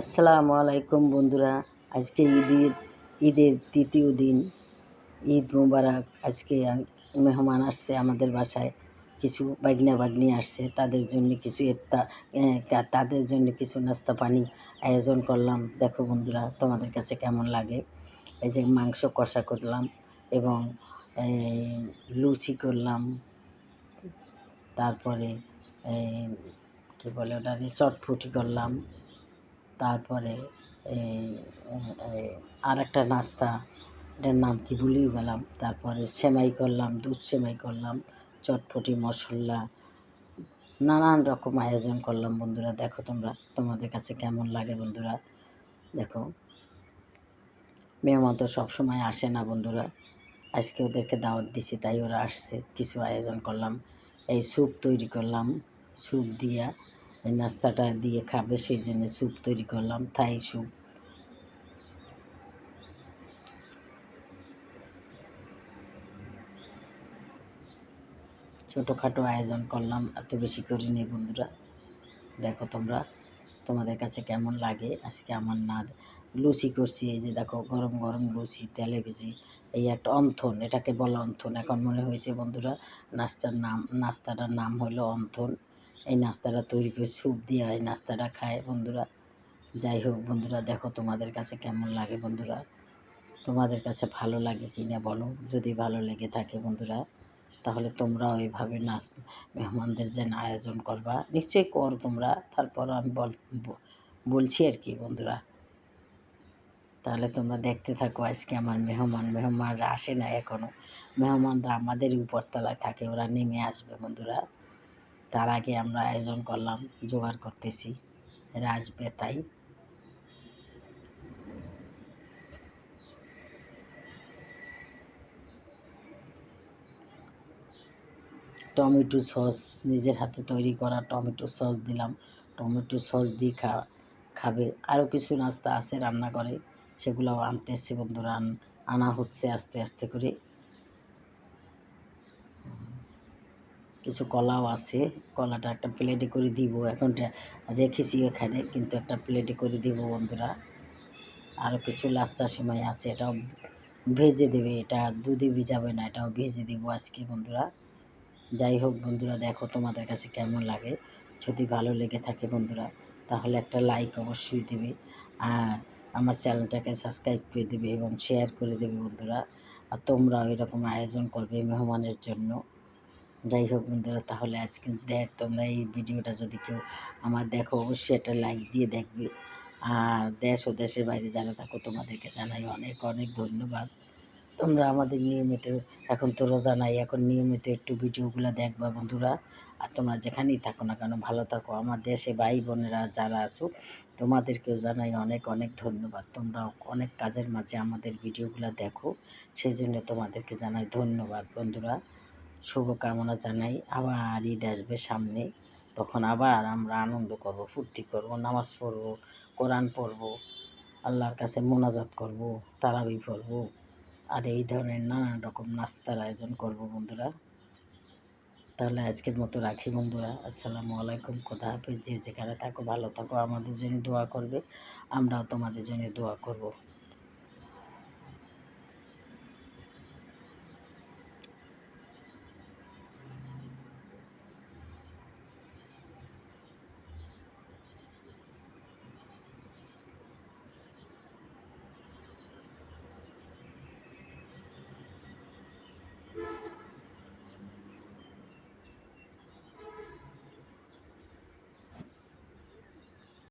আসসালামু আলাইকুম বন্ধুরা। আজকে ঈদের ঈদের তৃতীয় দিন, ঈদ মোবারক। আজকে মেহমান আসছে আমাদের বাসায়। কিছু বাগনা বাগনি আসছে। তাদের জন্য কিছু ইফতা তাদের জন্য কিছু নাস্তা পানি আয়োজন করলাম। দেখো বন্ধুরা, তোমাদের কাছে কেমন লাগে? এই যে মাংস কষা করলাম এবং লুচি করলাম। তারপরে কী বলে ওটা চটফুটি করলাম। তারপরে এই আর একটা নাস্তা, এটার নাম কি ভুলেই গেলাম। তারপরে সেমাই করলাম, দুধ সেমাই করলাম, চটপটি, মশলা, নানান রকম আয়োজন করলাম। বন্ধুরা, দেখো তোমরা, তোমাদের কাছে কেমন লাগে বন্ধুরা? দেখো, মেহমান তো সবসময় আসে না বন্ধুরা। আজকে ওদেরকে দাওয়াত দিছি, তাই ওরা আসছে। কিছু আয়োজন করলাম। এই স্যুপ তৈরি করলাম, স্যুপ দিয়া এই নাস্তাটা দিয়ে খাবে, সেই জন্য স্যুপ তৈরি করলাম, থাই স্যুপ। ছোটোখাটো আয়োজন করলাম, এত বেশি করিনি বন্ধুরা। দেখো তোমরা, তোমাদের কাছে কেমন লাগে? আজকে আমার না, লুচি করছি, এই যে দেখো, গরম গরম লুচি, তেলে ভেজে, এই একটা অন্থন, এটাকে বলা অন্থন। এখন মনে হয়েছে বন্ধুরা, নাস্তার নাম, নাস্তাটার নাম হলো অন্থন। এই নাস্তাটা তৈরি করে স্যুপ দিয়ে এই নাস্তাটা খায় বন্ধুরা। যাই হোক বন্ধুরা, দেখো তোমাদের কাছে কেমন লাগে বন্ধুরা? তোমাদের কাছে ভালো লাগে কি না বলো? যদি ভালো লেগে থাকে বন্ধুরা, তাহলে তোমরাও ওইভাবে নাচ মেহমানদের যেন আয়োজন করবা। নিশ্চয়ই কর তোমরা, তারপর আমি বল বলছি আর কি বন্ধুরা। তাহলে তোমরা দেখতে থাকো আজকে আমার মেহমান, মেহমানরা আসে না এখনও মেহমানরা আমাদের উপরতলায় থাকে, ওরা নেমে আসবে বন্ধুরা। তার আগে আমরা আয়োজন করলাম, জোগাড় করতেছি আসবে তাই টমেটো সস নিজের হাতে তৈরি করা টমেটো সস দিলাম। টমেটো সস দিয়ে খা, খাবে। আরও কিছু নাস্তা আছে রান্না করে, সেগুলোও আনতে এসছে বন্ধুরা আনা হচ্ছে আস্তে আস্তে করে। কিছু কলাও আছে। কলাটা একটা প্লেটে করে দিব। এখন রেখেছি এখানে, কিন্তু একটা প্লেটে করে দিব বন্ধুরা। আরও কিছু লাচ্চা সেমাই আছে, এটাও ভেজে দেবে। এটা দুধে ভিজাবে না, এটাও ভেজে দিব আজকে বন্ধুরা। যাই হোক বন্ধুরা, দেখো তোমাদের কাছে কেমন লাগে। যদি ভালো লেগে থাকে বন্ধুরা, তাহলে একটা লাইক অবশ্যই দেবে। আর আমার চ্যানেলটাকে সাবস্ক্রাইব করে দেবে এবং শেয়ার করে দেবে বন্ধুরা। আর তোমরাও এরকম আয়োজন করবে মেহমানের জন্য। যাই হোক বন্ধুরা, তাহলে আজকে দেখ, তোমরা এই ভিডিওটা যদি কেউ আমার দেখো, অবশ্যই একটা লাইক দিয়ে দেখবে। আর দেশ ও দেশের বাইরে যারা থাকো, তোমাদেরকে জানাই অনেক অনেক ধন্যবাদ। তোমরা আমাদের নিয়মিত, এখন তো রোজা নাই, এখন নিয়মিত একটু ভিডিওগুলো দেখবা বন্ধুরা। আর তোমরা যেখানেই থাকো না কেন, ভালো থাকো। আমার দেশে ভাই বোনেরা যারা আছো, তোমাদেরকেও জানাই অনেক অনেক ধন্যবাদ। তোমরা অনেক কাজের মাঝে আমাদের ভিডিওগুলো দেখো সেই জন্য তোমাদেরকে জানাই ধন্যবাদ বন্ধুরা। শুভকামনা জানাই। আবার ঈদ আসবে সামনে। তখন আবার আমরা আনন্দ করব, ফুর্তি করব, নামাজ পড়ব, কোরআন পড়ব, আল্লাহর কাছে মোনাজাত করব, তারাবি পড়ব, আর এই ধরনের নানান রকম নাস্তার আয়োজন করব বন্ধুরা। তাহলে আজকের মতো রাখি বন্ধুরা। আসসালামু আলাইকুম। খোদা হাফেজ। যে যেখানে থাকো, ভালো থাকো। আমাদের জন্য দোয়া করবে। আমরাও তোমাদের জন্য দোয়া করব।